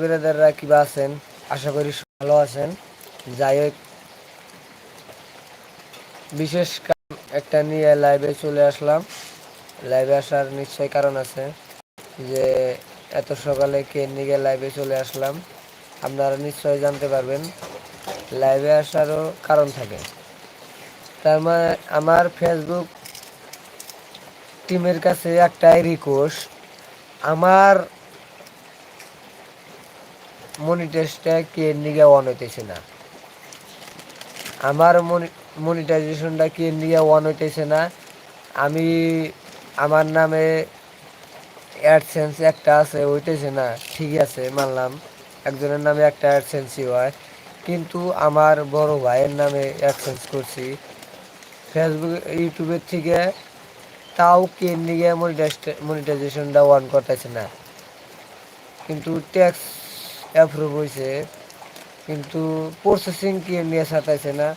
ব্রাদাররা কিবা আছেন? আশা করি ভালো আছেন। যাই হোক, বিশেষ একটা নিয়ে লাইভে চলে আসলাম। লাইভে আসার নিশ্চয় কারণ আছে যে, এত সকালে কে নিয়ে লাইভে চলে আসলাম। আপনারা নিশ্চয় জানতে পারবেন লাইভে আসারও কারণ থাকে। তার মানে আমার ফেসবুক টিমের কাছে একটাই রিকোয়েস্ট আমার মনিটাইজটা কে অন হইতেছে না। আমার মনিটাইজেশনটা কে নিয়ে অন হইতেছে না, আমি, আমার নামে অ্যাডসেন্স একটা আছে, হইতেছে না, ঠিক আছে, মানলাম, একজনের নামে একটা অ্যাডসেন্সই হয়, কিন্তু আমার বড় ভাইয়ের নামে অ্যাডসেন্স করছি। ফেসবুক ইউটিউবের থেকে তাও কে নিয়ে মনিটাইজেশনটা অন করতেছে না। কিন্তু ট্যাক্স অ্যাপ্রুভ হয়েছে কিন্তু প্রসেসিং কি নিয়ে সাতাইছে না,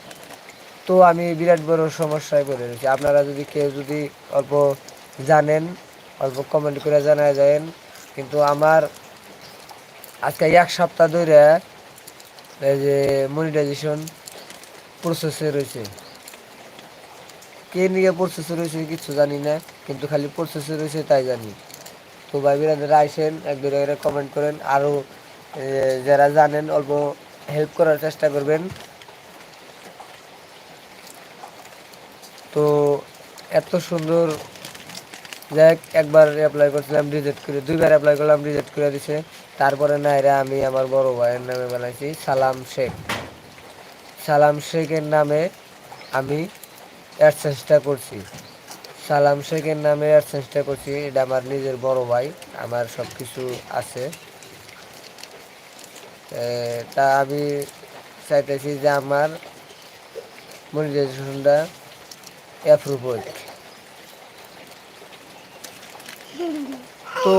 তো আমি বিরাট বড় সমস্যায় পড়ে রয়েছি। আপনারা যদি কেউ যদি অল্প জানেন, অল্প কমেন্ট করে জানা যায় কিন্তু আমার আজকে এক সপ্তাহ ধরে এই যে মনিটাইজেশন প্রসেসে রয়েছে। কে নিয়ে প্রসেসে রয়েছে কিছু জানি না, কিন্তু খালি প্রসেসে রয়েছে তাই জানি। তো ভাই বিরাদের আইসেন এক দূরে কমেন্ট করেন আরও যারা জানেন, অল্প হেল্প করার চেষ্টা করবেন। তো, এত সুন্দর, যাই একবার অ্যাপ্লাই করছিলাম রিজেক্ট করে, দুইবার অ্যাপ্লাই করলাম রিজেক্ট করে দিছে। তারপরে নাইরা আমি আমার বড় ভাইয়ের নামে বানাইছি, সালাম শেখ। সালাম শেখের নামে আমি অ্যাডসেন্সটা করছি। সালাম শেখের নামে অ্যাডসেন্সটা করছি, এটা আমার নিজের বড় ভাই, আমার সব কিছু আছে। তা আমি চাইতেছি যে আমার মনিটাইজেশনটা অ্যাপ্রুভ হোক। তো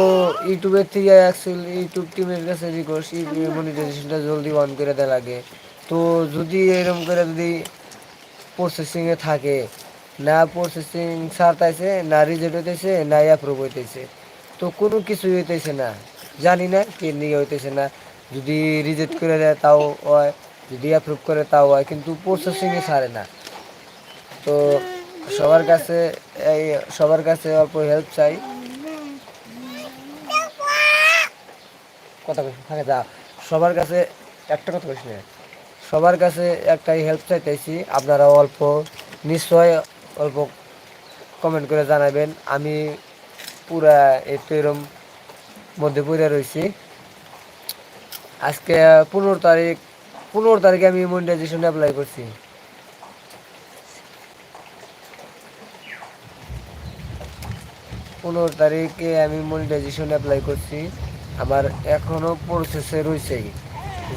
ইউটিউবের থেকে অ্যাকচুয়ালি ইউটিউব টিমের কাছে রিকোয়েস্ট ইউটিউবের মনিটাইজেশনটা জলদি অন করে দেওয়া লাগে। তো যদি এরকম করে যদি প্রসেসিংয়ে থাকে, না প্রসেসিং সারতাইছে না রিজেক্ট হইতেছে, না অ্যাপ্রুভ হইতেছে, তো কোনো কিছুই হইতেছে না। জানি না কে নিয়ে হইতেছে না। যদি রিজেক্ট করে দেয় তাও হয়, যদি অ্যাপ্রুভ করে তাও হয়, কিন্তু প্রসেসিংয়ে ছাড়ে না। তো সবার কাছে এই, সবার কাছে অল্প হেল্প চাই। কথা থাকে যা সবার কাছে একটা কথা না। সবার কাছে একটাই হেল্প চাইতেছি, আপনারা অল্প, নিশ্চয় অল্প কমেন্ট করে জানাবেন। আমি পুরা একটু এরম মধ্যে পড়ে রয়েছি আজকে পনেরো তারিখ, পনেরো তারিখে আমি মনিটাইজেশন অ্যাপ্লাই করছি। পনেরো তারিখে আমি মনিটাইজেশন অ্যাপ্লাই করছি। আমার এখনও প্রসেসে রয়েছে।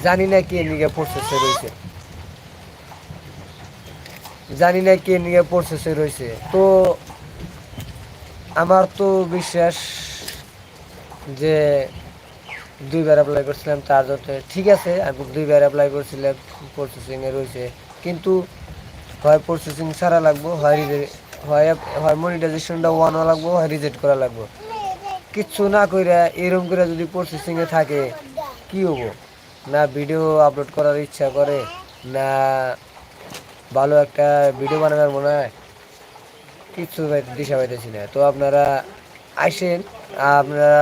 জানি না কে নিয়ে প্রসেসে রয়েছে। জানি না কে নিয়ে প্রসেসে রয়েছে। তো আমার তো বিশ্বাস যে দুইবার অ্যাপ্লাই করছিলাম, তার যাতে ঠিক আছে, আমি দুইবার অ্যাপ্লাই করছিলাম প্রসেসিংয়ে রয়েছে। কিন্তু হয় প্রসেসিং ছাড়া লাগবো, হয় হয় হয় মনিটাইজেশনটা ওয়ান লাগবো, হয় রিজেক্ট করা লাগবো। কিচ্ছু না করে এরকম করে যদি প্রসেসিংয়ে থাকে, কি হব? না ভিডিও আপলোড করার ইচ্ছা করে, না ভালো একটা ভিডিও বানানোর মনে হয়। কিচ্ছু দিশা পাইতেছি না। তো আপনারা আসেন, আপনারা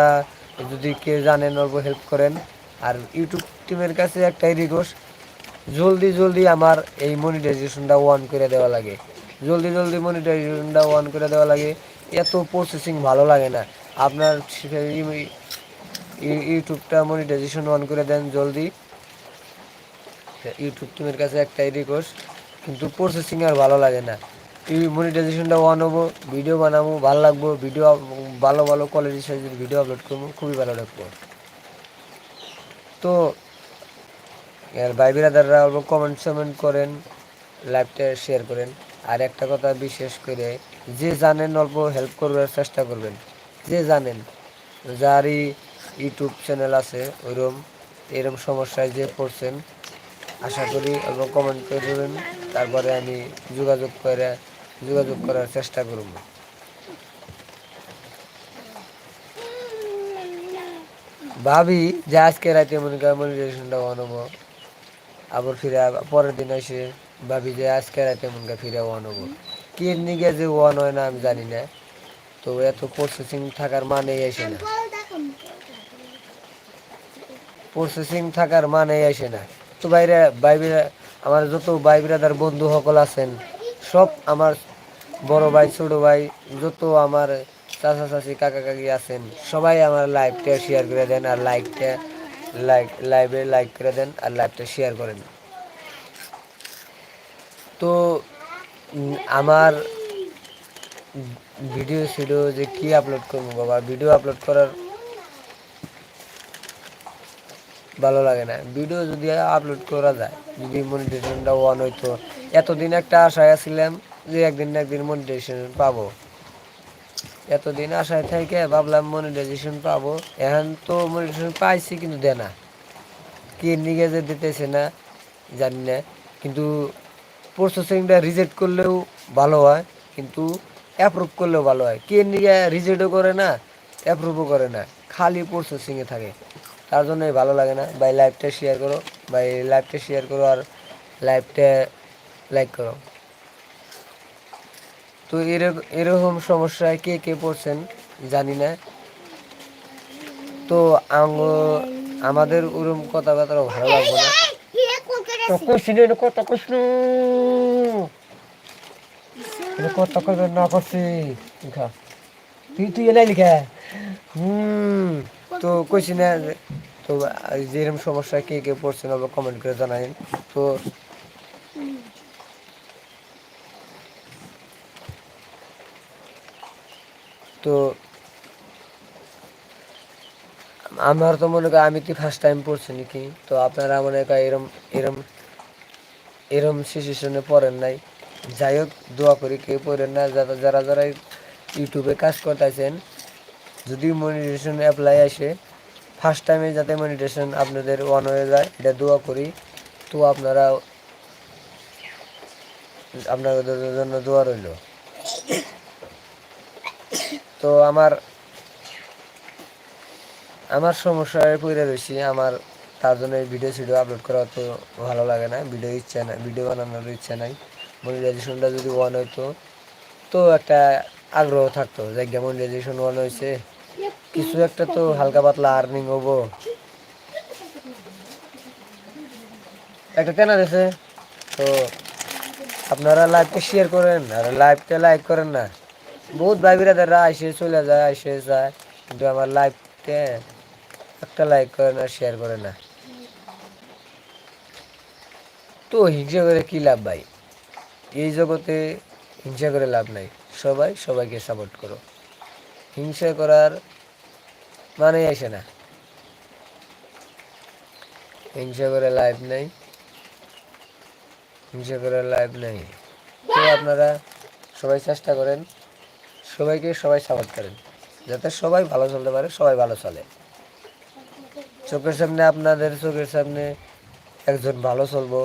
যদি কেউ জানেন, অল্প হেল্প করেন। আর ইউটিউব টিমের কাছে একটাই রিকোয়েস্ট জলদি জলদি আমার এই মনিটাইজেশনটা ওয়ান করে দেওয়া লাগে। জলদি জলদি মনিটাইজেশনটা ওয়ান করে দেওয়া লাগে। এত প্রসেসিং ভালো লাগে না। আপনার ইউটিউবটা মনিটাইজেশন অন করে দেন জলদি। ইউটিউব টিমের কাছে একটাই রিকোয়েস্ট কিন্তু প্রসেসিং আর ভালো লাগে না। মনিটাইজেশনটা অন হব ভিডিও বানাবো, ভালো লাগবো ভিডিও ভালো ভালো কোয়ালিটি সাইজের ভিডিও আপলোড করব, খুবই ভালো লাগবো। তো, আর ভাই বিরাদাররা অল্প কমেন্ট সমেন্ট করেন লাইভটা শেয়ার করেন। আর একটা কথা বিশেষ করে, যে জানেন অল্প হেল্প করবার চেষ্টা করবেন। যে জানেন, যারই ইউটিউব চ্যানেল আছে ওইরকম এরকম সমস্যায় যে পড়ছেন, আশা করি অল্প কমেন্ট করবেন তারপরে আমি যোগাযোগ করে যোগাযোগ করার চেষ্টা করব। ভাবি যে আজকে রাতে মনে করেন মনিটাইজেশনটা অন হব, আবার ফিরে পরের দিন এসে ভাবি যে আজকে রাতে মনে করেন ফিরে অন হব। কি নিগে যে অন হয় না আমি জানি না, তো এত প্রসেসিং থাকার মানেই আসে না। প্রসেসিং থাকার মানে আসে না। তো বাইরে বাইরে আমার যত ভাই বিরাদার বন্ধু সকল আছেন সব আমার বড় ভাই, ছোট ভাই, যত আমার চাচা চাচি, কাকা কাকি আছেন, সবাই আমার লাইভটা শেয়ার করে দেন আর লাইকটা লাইক লাইভে লাইক করে দেন আর লাইভটা শেয়ার করেন। তো আমার ভিডিও ছিল যে কি আপলোড করব বাবা? ভিডিও আপলোড করার ভালো লাগে না। ভিডিও যদি আপলোড করা যায়, যদি মনিটাইজেশনটা অন হইতো এতদিন একটা আশায় আছিলাম যে একদিন না একদিন মনিটাইজেশন পাবো। এতদিন আশায় থেকে ভাবলাম মনিটাইজেশন পাবো। এখন তো মনিটাইজেশন পাইছি কিন্তু দেয় না। কি নিগে যে দিতেছে না, জানি না। কিন্তু প্রসেসিংটা রিজেক্ট করলেও ভালো হয়, কিন্তু অ্যাপ্রুভ করলেও ভালো হয়। কে নিগে রিজেক্টও করে না অ্যাপ্রুভও করে না। খালি প্রসেসিংয়ে থাকে। তার জন্যই ভালো লাগে না। ভাই লাইভটা শেয়ার করো, ভাই লাইভটা শেয়ার করো আর লাইভটা লাইক করো। তো এরকম সমস্যায় কে কে পড়ছেন জানি না। তো আম- আমাদের ওরকম কথাবার্তা ভালো লাগবে না। তো না, তো যেরকম সমস্যা কে কে আবার কমেন্ট করে জানাইন। তো তো আমার তো মনে করি আমি কি ফার্স্ট টাইম পড়ছি নাকি? তো আপনারা মনে করেন এরম এরম এরম সিচুয়েশনে পড়েন নাই। যাই হোক, দোয়া করি কেউ পড়েন না। যারা যারা যারা ইউটিউবে কাজ করতেছেন, যদি মনিটেশন অ্যাপ্লাই আসে ফার্স্ট টাইমে যাতে মনিটেশন আপনাদের ওয়ান হয়ে যায়, এটা দোয়া করি। তো আপনারা, আপনাদের জন্য দোয়া রইল। তো আমার আমার সমস্যায় পড়ে রয়েছি, আমার তার জন্য ভিডিও সিডিও আপলোড করা অত ভালো লাগে না ভিডিও ইচ্ছা না ভিডিও বানানোর ইচ্ছা নাই মনিটাইজেশনটা যদি ওয়ান হইতো তো একটা আগ্রহ থাকতো, যে মনিটাইজেশন ওয়ান হয়েছে, কিছু একটা তো হালকা পাতলা আর্নিং হব। একটা কেনা দিয়েছে তো আপনারা লাইভটা শেয়ার করেন, আর লাইভটা লাইক করেন না। বহুত ভাই বিরাদাররা আইসে চলে যায় আইসে যায়, কিন্তু আমার লাইভটা একটা লাইক করে না শেয়ার করে না। তো হিংসা করে কি লাভ ভাই? এই জগতে হিংসা করে লাভ নাই। সবাই সবাইকে সাপোর্ট করো। হিংসা করার মানে আসে না। হিংসা করে লাইভ নাই। হিংসা করে লাইভ নাই। তো আপনারা সবাই চেষ্টা করেন। সবাইকে সবাই সাপোর্ট করেন। যাতে সবাই ভালো চলতে পারে সবাই ভালো চলে। চোখের সামনে আপনাদের চোখের সামনে একজন ভালো চলবো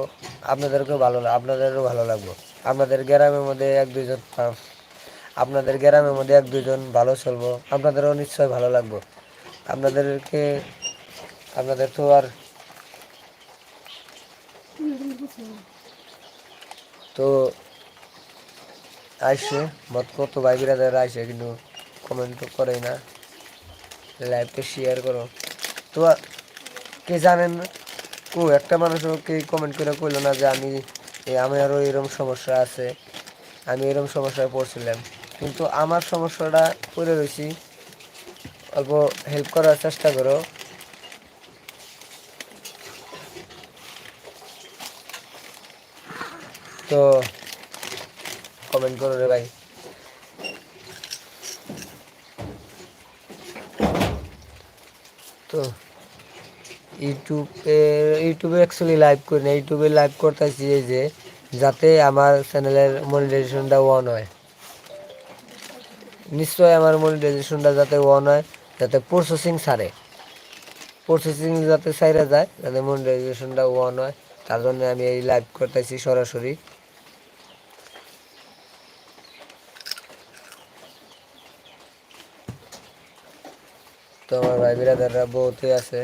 আপনাদেরকেও ভালো আপনাদেরও ভালো লাগবো। আপনাদের গ্রামের মধ্যে এক দুইজন আহ, আপনাদের গ্রামের মধ্যে এক দুজন ভালো চলবো আপনাদেরও নিশ্চয় ভালো লাগবো। আপনাদেরকে আপনাদের তো আর তো আইসে মত কত ভাই বিরাদার আইসে, কিন্তু কমেন্ট তো করেই না। লাইভটা শেয়ার করো। তো, কে জানেন কো একটা মানুষও কে কমেন্ট করে কইলো না যে আমি আমি আমারও এরকম সমস্যা আছে। আমি এরকম সমস্যায় পড়ছিলাম। কিন্তু আমার সমস্যাটা পড়ে রয়েছি অল্প হেল্প করার চেষ্টা করো। তো কমেন্ট করো রে ভাই। তো, ইউটিউবে ইউটিউবে অ্যাকচুয়ালি লাইভ করি না, ইউটিউবে লাইভ করতেছি এই যে, যাতে আমার চ্যানেলের মনিটাইজেশনটা অন হয়। নিশ্চয় আমার মনিটাইজেশনটা যাতে অন হয়, যাতে প্রসেসিং ছাড়ে। প্রসেসিং যাতে ছাইরা যায় যাতে মনিটাইজেশনটা অন হয়। তার জন্য আমি এই লাইভ করতেছি সরাসরি। তো আমার ভাই বিরাদাররা বহুতই আছে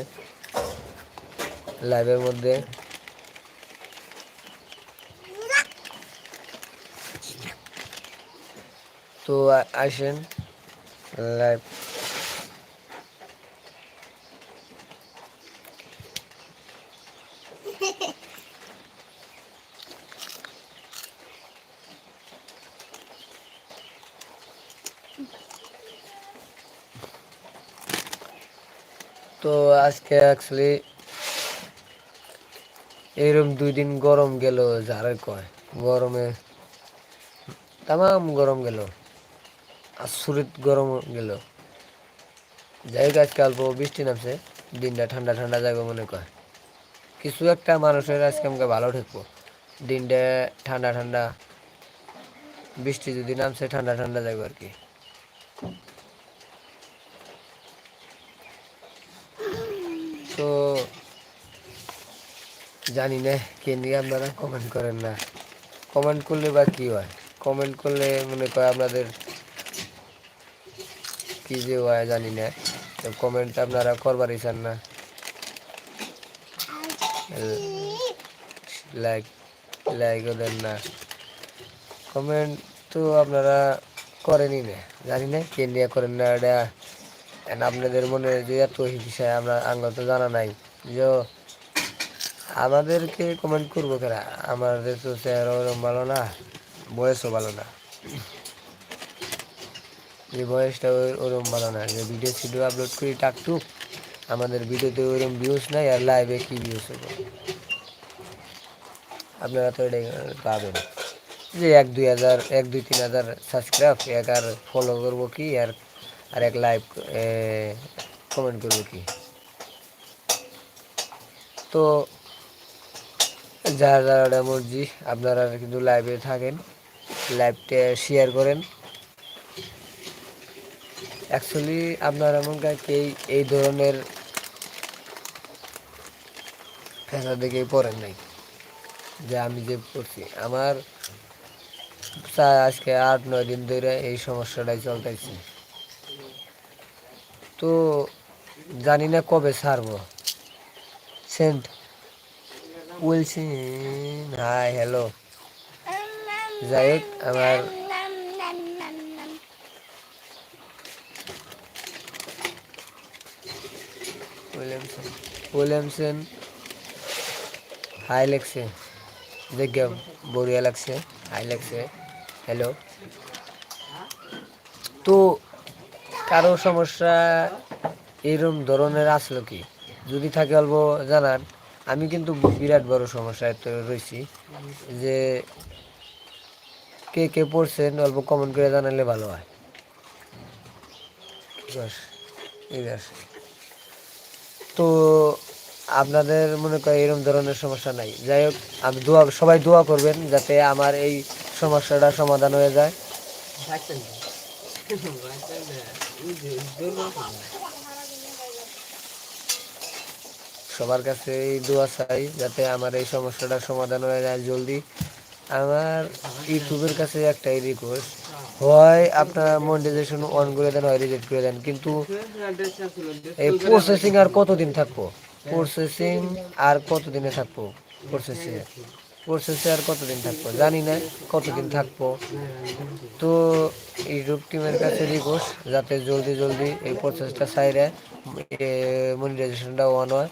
লাইভের মধ্যে। তো আসেন লাইভ তো আজকে অ্যাকচুয়ালি এইরকম দুই দিন গরম গেল, যারা কয়। গরমে তামাম গরম গেল আসুরিত গরম গেল। যাই হোক, আজকে অল্প বৃষ্টি নামছে, দিনটা ঠান্ডা ঠান্ডা যাবে মনে কয়। কিছু একটা মানুষের আজকে আমাকে ভালো ঠেকবো। দিনটা ঠান্ডা ঠান্ডা, বৃষ্টি যদি নামছে, ঠান্ডা ঠান্ডা যাবে আর কি। তো জানি না, কে নিয়ে আপনারা কমেন্ট করেন না। কমেন্ট করলে বা কি হয়? কমেন্ট করলে মনে করে আপনাদের কি যে হয় জানি না। তো কমেন্ট আপনারা করবারই চান না। লাইক লাইকও দেন না। কমেন্ট তো আপনারা করেনই না। জানি না, কে নিয়ে করেন না এটা। আপনাদের মনে যে এত বিষয় আমরা আঙ্গল তো জানা নাই। যে আমাদেরকে কমেন্ট করব কেনা আমাদের তো চেহারা ওরকম ভালো না, বয়সও ভালো না। যে বয়সটা ওরকম ভালো না। যে ভিডিও সিডিও আপলোড করি টাকটুক আমাদের ভিডিওতে ওরকম ভিউজ নাই আর লাইভে কি ভিউজ হবে? আপনারা তো এটা পাবেন। যে এক দুই হাজার এক দুই তিন হাজার সাবস্ক্রাইব এক আর ফলো করব কি? আর আর এক লাইভ কমেন্ট করব কি? তো, যারা যারা মর্জি, আপনারা কিন্তু লাইভে থাকেন লাইভটা শেয়ার করেন। অ্যাকচুয়ালি আপনার এমন কাকে এই ধরনের ফেসা দেখেই পড়েন নাই, যে আমি যে পড়ছি। আমার আজকে আট নয় দিন ধরে এই সমস্যাটাই চলতেছে। তো জানি না কবে ছাড়বো। সেন্ট উইলসিন, হাই, হ্যালো। যাই হোক, আমার উইলিয়ামসন উইলিয়ামসন হাই লাগছে। দেখে, বড়িয়া লাগছে, হাই লাগছে। হ্যালো। তো কারও সমস্যা এরম ধরনের আসলো কি? যদি থাকে অল্প জানান। আমি কিন্তু বিরাট বড় সমস্যায় তো রয়েছি যে কে কে পড়ছেন অল্প কমেন্ট করে জানালে ভালো হয়। তো আপনাদের মনে করেন এরকম ধরনের সমস্যা নাই। যাই হোক, আমি দোয়া, সবাই দোয়া করবেন যাতে আমার এই সমস্যাটা সমাধান হয়ে যায়। সবার কাছে এই দোয়া চাই যাতে আমার এই সমস্যাটা সমাধান হয়ে যায় জলদি। আমার ইউটিউবের কাছে একটাই রিকোয়েস্ট হয় আপনার মনিটাইজেশন অন করে দেন, হয় রিজেক্ট করে দেন, কিন্তু এই প্রসেসিং আর কতদিন থাকব? প্রসেসিং আর কতদিনে থাকব? প্রসেসিং প্রসেসে আর কতদিন থাকব? জানি না কতদিন থাকব। তো ইউটিউব টিমের কাছে রিকোয়েস্ট, যাতে জলদি জলদি এই প্রসেসটা সাইডে মনিটাইজেশনটা অন হয়।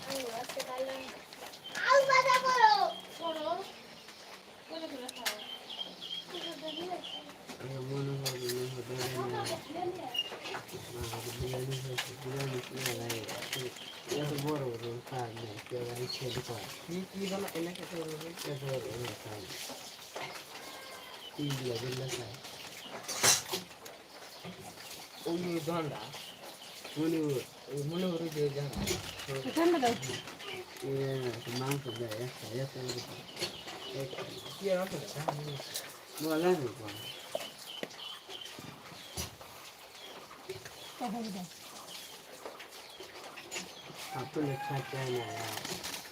Apa lekat dia nak?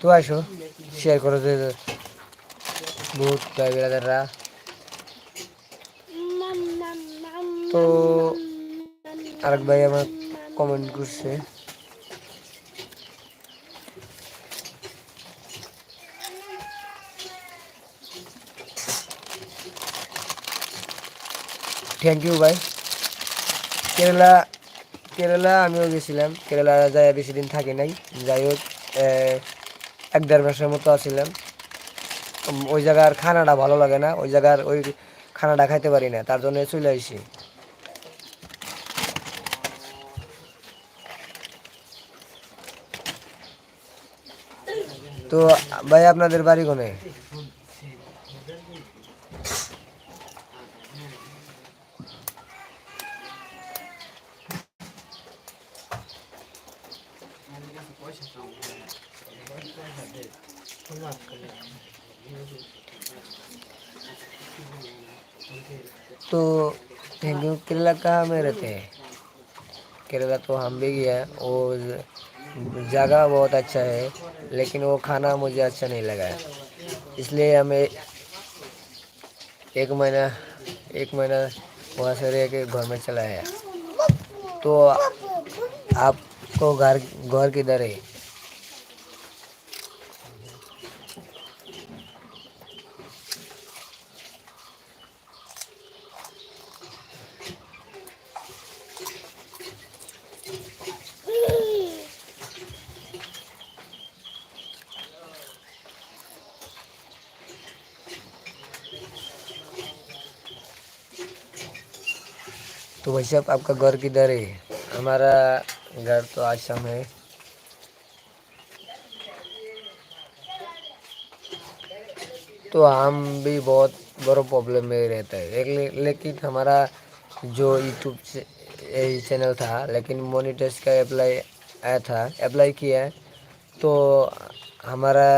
তো আসো শেয়ার করো যে বহুত ভাই বেড়াদাররা তো আরেক ভাই আমার কমেন্ট করছে থ্যাংক ইউ ভাই কেরালা কেরালা আমিও গেছিলাম। কেরালা যায় বেশি দিন থাকি নাই। যাই হোক এক দেড় মাসের মতো আছিলাম। ওই জায়গার খানাটা ভালো লাগে না। ওই জায়গার ওই খানাটা খাইতে পারি না। তার জন্য চলে আসি তো ভাই, আপনাদের বাড়ি কোনে? तो थैंक यू केरला कहाँ में रहते हैं? केरला तो हम भी हैं वो जगह बहुत अच्छा है, लेकिन वो खाना मुझे अच्छा नहीं लगा इसलिए हमें एक महीना एक महीना वहाँ से रह के घर में चला आया। तो आपको घर घर किधर है। तो भाई साहब आपका घर किधर है? हमारा घर तो आश्रम है। तो हम भी बहुत बड़ो प्रॉब्लम में रहता है। ले, लेकिन हमारा जो यूट्यूब चैनल था लेकिन मोनिटाइज का अप्लाई आया था अप्लाई किया तो हमारा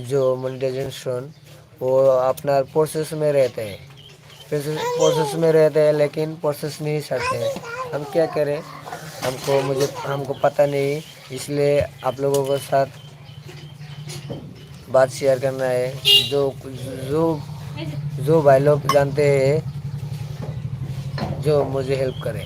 जो मोनिटाइजेशन वो अपना प्रोसेस में रहते हैं। प्रोसेस में रहते हैं लेकिन प्रोसेस नहीं सकते हम क्या करें? हमको मुझे, हमको पता नहीं, इसलिए आप लोगों के साथ बात शेयर करना है। जो जो जो भाई लोग जानते हैं, जो मुझे हेल्प करें।